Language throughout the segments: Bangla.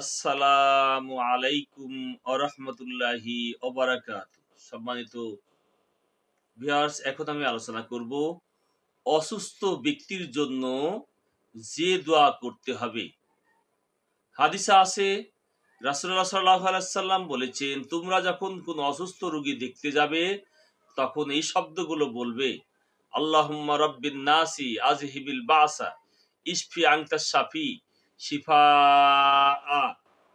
আসসালামু আলাইকুম আরহামতুল্লাহি অবরাকাত সম্মানিত ভিউয়ার্স এখন আমি আলোচনা করব অসুস্থ ব্যক্তির জন্য যে দোয়া করতে হবে। হাদিসা আছে রাসুল্লাহ সাল্লাহ বলেছেন, তোমরা যখন কোন অসুস্থ রোগী দেখতে যাবে, তখন এই শব্দগুলো বলবে, আল্লাহুম্মা রব্বিন নাসি আজহিবিল বাসা ইসফি আংতা শাফি শিফা আ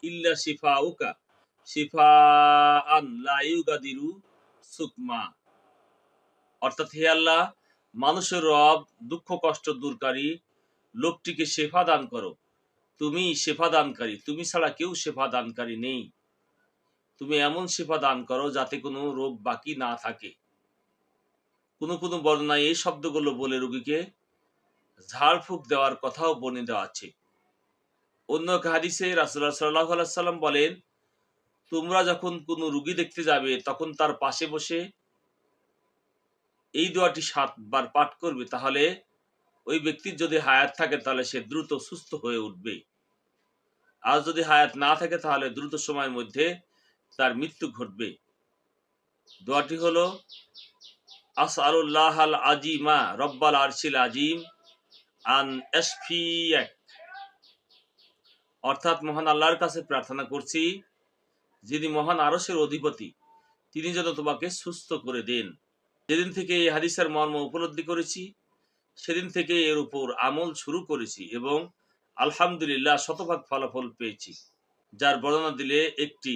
ইল্লা শিফা উকা শিফা আন লা ইউগাদিরু সুকমা। অর্থাৎ হে আল্লাহ, মানুষের রব দুঃখ, কষ্ট দূরকারী, লোকটিকে শেফা দান করো। তুমি শেফা দানকারী, তুমি ছাড়া কেউ শেফা দানকারী নেই। তুমি এমন শেফা দান করো যাতে কোনো রোগ বাকি না থাকে। কোনো কোনো বর্ণনায় এই শব্দগুলো বলে রোগীকে ঝাড়ফুঁক দেওয়ার কথাও বর্ণিত আছে। অন্য এক হাদিসে রাসুল্লাহ সাল্লাহ সাল্লাম বলেন, তোমরা যখন কোনো রুগী দেখতে যাবে, তখন তার পাশে বসে এই দোয়াটি সাতবার পাঠ করবে। তাহলে ওই ব্যক্তির যদি হায়াত থাকে, তাহলে সে দ্রুত সুস্থ হয়ে উঠবে। আর যদি হায়াত না থাকে, তাহলে দ্রুত সময়ের মধ্যে তার মৃত্যু ঘটবে। দোয়াটি হলো আসআলুল্লাহ আল আজিমা রব্বাল আরশিল আজিম আন এসফিয়াক। অর্থাৎ মহান আল্লাহর কাছে প্রার্থনা করছি, যিনি মহান আরসের অধিপতি, তিনি যেন তোমাকে সুস্থ করে দেন। যেদিন থেকে এই হাদিসের মর্ম উপলব্ধি করেছি, সেদিন থেকে এর উপর আমল শুরু করেছি এবং আলহামদুলিল্লাহ শতভাগ ফলাফল পেয়েছি, যার বর্ণনা দিলে একটি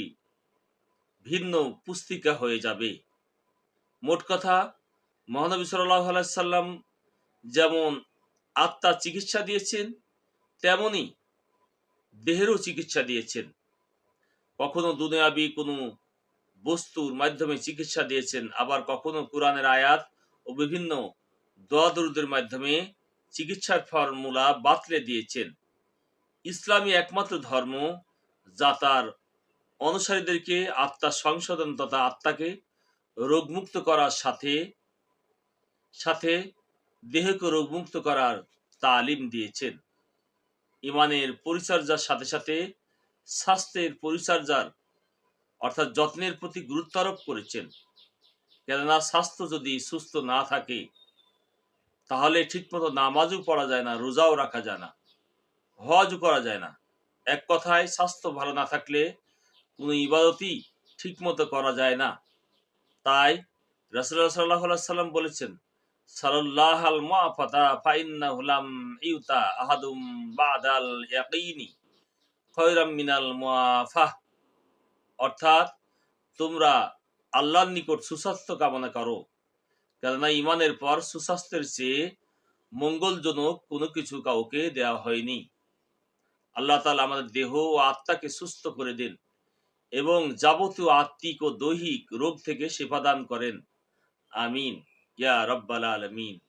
ভিন্ন পুস্তিকা হয়ে যাবে। মোট কথা, মহানবী সাল্লাহ আলাইসাল্লাম যেমন আত্মা চিকিৎসা দিয়েছেন, তেমনি দেহেরও চিকিৎসা দিয়েছেন। কখনো দুনিয়াবি কোনো বস্তুর মাধ্যমে চিকিৎসা দিয়েছেন, আবার কখনো কোরআনের আয়াত ও বিভিন্ন দোয়াদরুদের মাধ্যমে চিকিৎসার ফর্মুলা বাতলে দিয়েছেন। ইসলামী একমাত্র ধর্ম, যা তার অনুসারীদেরকে আত্মার সংশোধন তথা আত্মাকে রোগমুক্ত করার সাথে সাথে দেহকে রোগমুক্ত করার তালিম দিয়েছেন। ইমানের পরিচর্যার সাথে সাথে স্বাস্থ্যের পরিচর্যার অর্থাৎ যত্নের প্রতি গুরুত্ব আরোপ করেছেন। কেননা স্বাস্থ্য যদি সুস্থ না থাকে, তাহলে ঠিকমতো নামাজও পড়া যায় না, রোজাও রাখা যায় না, হজও করা যায় না। এক কথায়, স্বাস্থ্য ভালো না থাকলে কোনো ইবাদতই ঠিকমতো করা যায় না। তাই রাসুল্লাহ সাল্লাহ সাল্লাম বলেছেন অর্থাৎ তোমরা আল্লাহর নিকট সুস্বাস্থ্য কামনা করো, কেননা ইমানের পর সুস্বাস্থ্যের চেয়ে মঙ্গলজনক কোনো কিছু কাউকে দেওয়া হয়নি। আল্লাহ তালা আমাদের দেহ ও আত্মাকে সুস্থ করে দেন এবং যাবতীয় আত্মিক ও দৈহিক রোগ থেকে সেবা দান করেন। আমিন। يا رب العالمين.